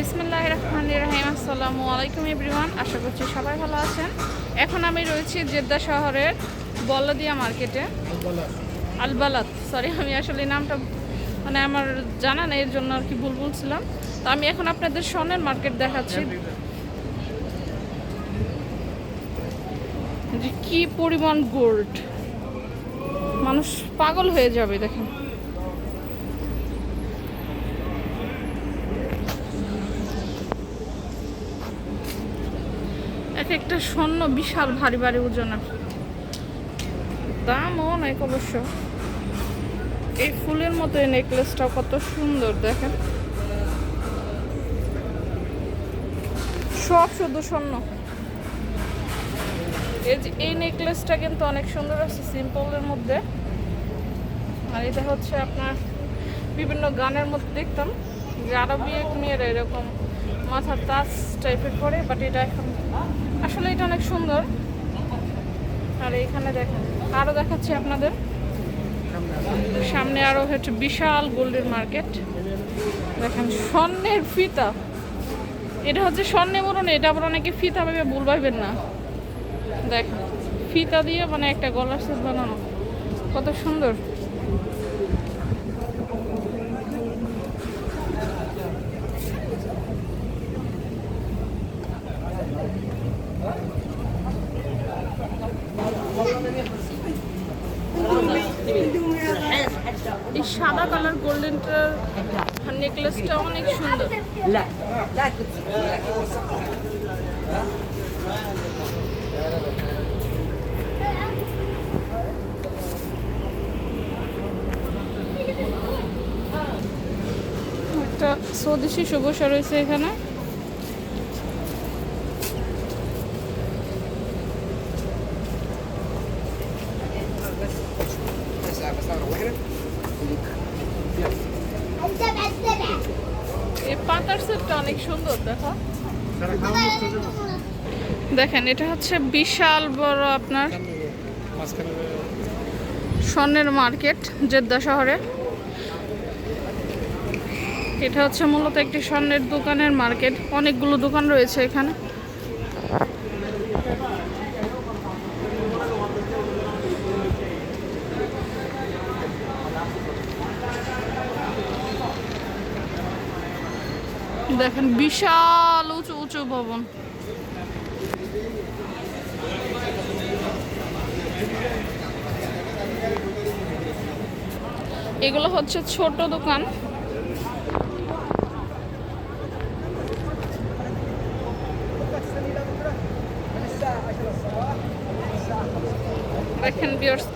বিসমুল্লাহ রহমান রহিম আসসালামু আলাইকুম এভরিওয়ান, আশা করছি সবাই ভালো আছেন। এখন আমি রয়েছি জেদ্দা শহরের বলদিয়া মার্কেটে। আলবালাত সরি আমি আসলে নামটা মানে আমার জানা নেই এর জন্য আর কি ভুল বলছিলাম। তো আমি এখন আপনাদের স্বর্ণের মার্কেট দেখাচ্ছি। কি পরিমাণ গোল্ড মানুষ পাগল হয়ে যাবে, দেখেন। এক একটা স্বর্ণ, বিশাল ভারী ভারী ওজনের দামও অনেক অবশ্য। এই ফুলের মতো এই নেকলেসটা কত সুন্দর, দেখেন। সব শুধু স্বর্ণ। এই যে এই নেকলেসটা কিন্তু অনেক সুন্দর আছে সিম্পলের মধ্যে। আর এটা হচ্ছে আপনার বিভিন্ন গানের মধ্যে দেখতাম। যে আরবি এক মেয়েরা এরকম মাথার তাজ টাইপের করে বাট এটা এখন আসলে এটা অনেক সুন্দর। আর এখানে দেখেন আরও দেখাচ্ছি আপনাদের। সামনে আরও হচ্ছে বিশাল গোল্ডের মার্কেট। দেখেন, স্বর্ণের ফিতা। এটা হচ্ছে স্বর্ণে বলুন এটা আবার অনেকে ফিতা ভেবে ভুল ভাববেন না। দেখেন, ফিতা দিয়ে মানে একটা গলার সেট বানানো। কত সুন্দর। এই সাদা কালার গোল্ডেনটার নেকলেসটা অনেক সুন্দর একটা স্বদেশি শুভসা রয়েছে এখানে Thank you. এই পাতার সেটটা অনেক সুন্দর দেখো। দেখেন এটা হচ্ছে বিশাল বড় আপনার স্বর্ণের মার্কেট জেদ্দা শহরে। এটা হচ্ছে মূলত একটি স্বর্ণের দোকানের মার্কেট। অনেকগুলো দোকান রয়েছে এখানে। দেখেন, বিশাল উঁচু উঁচু ভবন। এগুলো হচ্ছে ছোট দোকান। দেখেন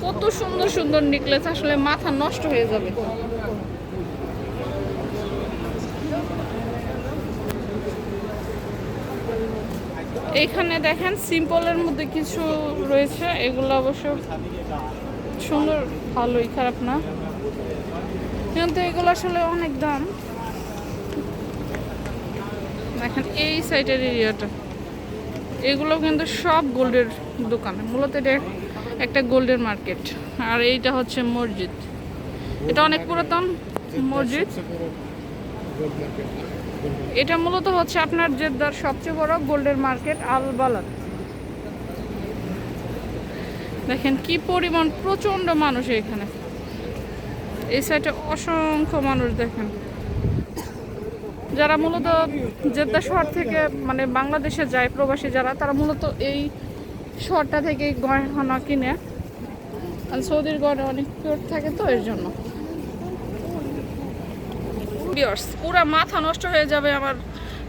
কত সুন্দর সুন্দর নেকলেস আসলে মাথা নষ্ট হয়ে যাবে। এখানে দেখেন সিম্পলের মধ্যে কিছু রয়েছে। এগুলো অবশ্য সুন্দর, ভালোই, খারাপ না। কিন্তু এগুলো আসলে অনেক দাম। দেখেন এই সাইডের এরিয়াটা। এগুলো কিন্তু সব গোল্ডের দোকান। মূলত এটা একটা গোল্ডের মার্কেট। আর এইটা হচ্ছে মসজিদ। এটা অনেক পুরাতন মসজিদ। এটা মূলত হচ্ছে আপনার জেদ্দার সবচেয়ে বড় গোল্ডের মার্কেট আল বালাদ দেখেন কি পরিমাণ প্রচণ্ড মানুষ এখানে। এই সাইডে অসংখ্য মানুষ দেখেন। যারা মূলত জেদ্দা শহর থেকে মানে বাংলাদেশে যায়, প্রবাসী যারা, তারা মূলত এই শহরটা থেকে গয়না কিনে। সৌদির গয়না অনেক থাকে তো এর জন্য। বিয়ার্স পুরা মাথা নষ্ট হয়ে যাবে আমার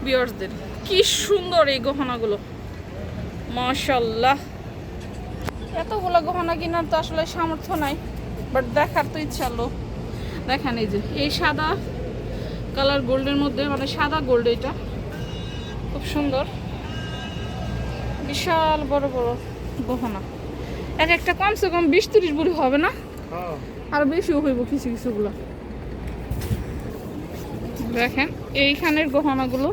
বিয়ার্সদের কি সুন্দর এই গহনাগুলো। মাশাল্লাহ এতগুলো গহনা কেনার তো আসলে সামর্থ্য নাই বাট দেখার তো ইচ্ছা হলো। দেখেন এই যে এই সাদা কালার গোল্ডের মধ্যে মানে সাদা গোল্ড এটা। খুব সুন্দর। বিশাল বড় বড় গহনা। এক একটা কমসে কম বিশ তিরিশ বুড়ি হবে না? আর বেশিও হইব কিছু কিছুগুলো। দেখেন, এইখানের গহনাগুলো।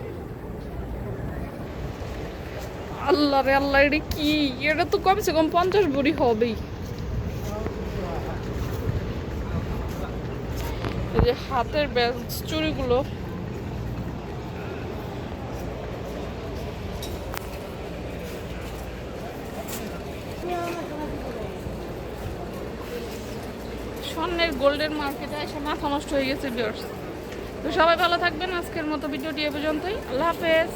আল্লাহ রে, আল্লাহ, এটা কি? এটা তো কমসে কম পঞ্চাশ বড়ি হবেই। এই যে হাতের ব্যাস চুরিগুলো স্বর্ণের গোল্ডের মার্কেটে এসে মাথা নষ্ট হয়ে গেছে বিয়ার্স তো সবাই ভালো থাকবেন। আজকের মতো ভিডিওটি এ পর্যন্তই। আল্লাহ হাফেজ।